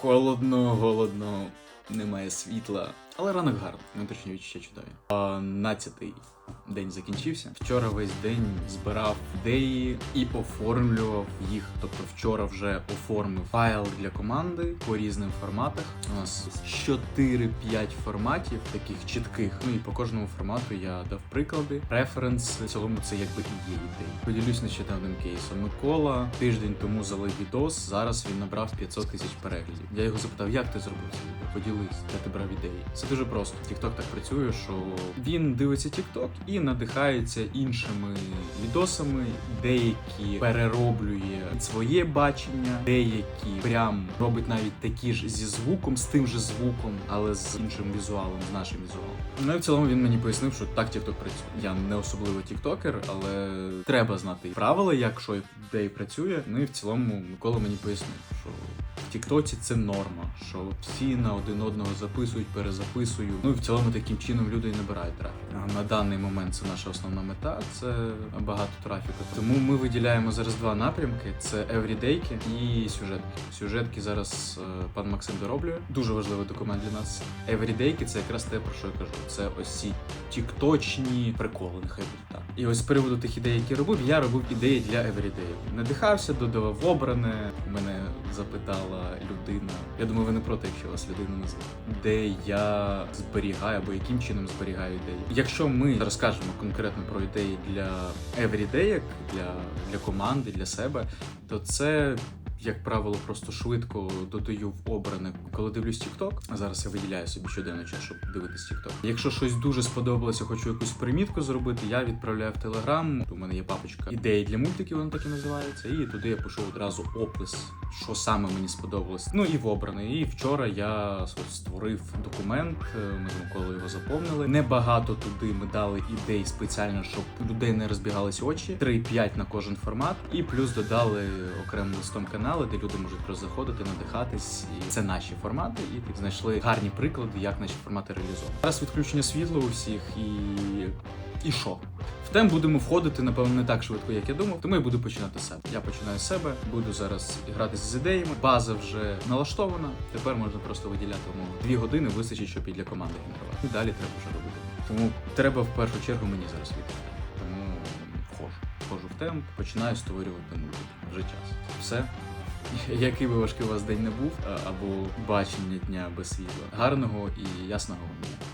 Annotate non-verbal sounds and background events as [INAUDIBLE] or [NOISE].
Холодно, голодно, немає світла. Але ранок гарний, внутрішні відчуття чудові. А, Надцятий день закінчився. Вчора весь день збирав ідеї і оформлював їх. Тобто вчора вже оформив файл для команди по різним форматах. У нас 4-5 форматів, таких чітких. Ну і по кожному формату я дав приклади. Референс в цілому це якби і є ідеї. Поділюсь нещодавним кейсом. Микола тиждень тому залив відос. Зараз він набрав 500 тисяч переглядів. Я його запитав, як ти зробив це? Поділись, де ти брав ідеї. Це дуже просто. TikTok так працює, що він дивиться TikTok і надихається іншими відосами, деякі перероблює своє бачення, деякі прям робить навіть такі ж зі звуком, з тим же звуком, але з іншим візуалом, з нашим візуалом. Ну і в цілому він мені пояснив, що так TikTok працює. Я не особливо тіктокер, але треба знати правила, як що де і працює. Ну і в цілому Микола мені пояснив, що в Тіктоці це норма, що всі на один одного записують, перезаписують. Ну і в цілому таким чином люди і набирають трафік. На даний момент це наша основна мета, це багато трафіку. Тому ми виділяємо зараз два напрямки: це еврідейки і сюжетки. Сюжетки зараз е, пан Максим дороблює. Дуже важливий документ для нас. Еврідейки це якраз те, про що я кажу. Це ось ці тікточні приколи, нехай буде так. І ось з приводу тих ідей, які робив, я робив ідеї для Everyday. Надихався, додавав обране. Мене запитала людина. Я думаю, ви не проти, якщо вас людина назве, де я зберігаю або яким чином зберігаю ідеї. Якщо ми розкажемо конкретно про ідеї для Everyday, для, для команди, для себе, то це. Як правило, просто швидко додаю в обране, коли дивлюсь TikTok. А зараз я виділяю собі щоденно час, щоб дивитись TikTok. Якщо щось дуже сподобалося, хочу якусь примітку зробити, я відправляю в Telegram. У мене є папочка ідеї для мультиків, воно так і називається. І туди я пишу одразу опис, що саме мені сподобалось. Ну і в обране. І вчора я створив документ. е, Ми з Миколою його заповнили. Небагато туди ми дали ідей спеціально, щоб людей не розбігалися очі. 3-5 на кожен формат, і плюс додали окремим листом канали, де люди можуть просто заходити, надихатись. І це наші формати, і так знайшли гарні приклади, як наші формати реалізовані. Зараз відключення світла у всіх і. І що? В тем будемо входити, напевно, не так швидко, як я думав, тому я буду починати з себе. Я починаю з себе, буду зараз гратися з ідеями. База вже налаштована. Тепер можна просто виділяти умови. Дві години вистачить, щоб і для команди генерувати. І далі треба вже робити. Тому треба в першу чергу мені зараз відповідати. Тому вхожу. Вхожу в темп, починаю створювати мультик. Вже час. Все. [LAUGHS] Який би важкий у вас день не був, або бачення дня без світла. Гарного і ясного дня.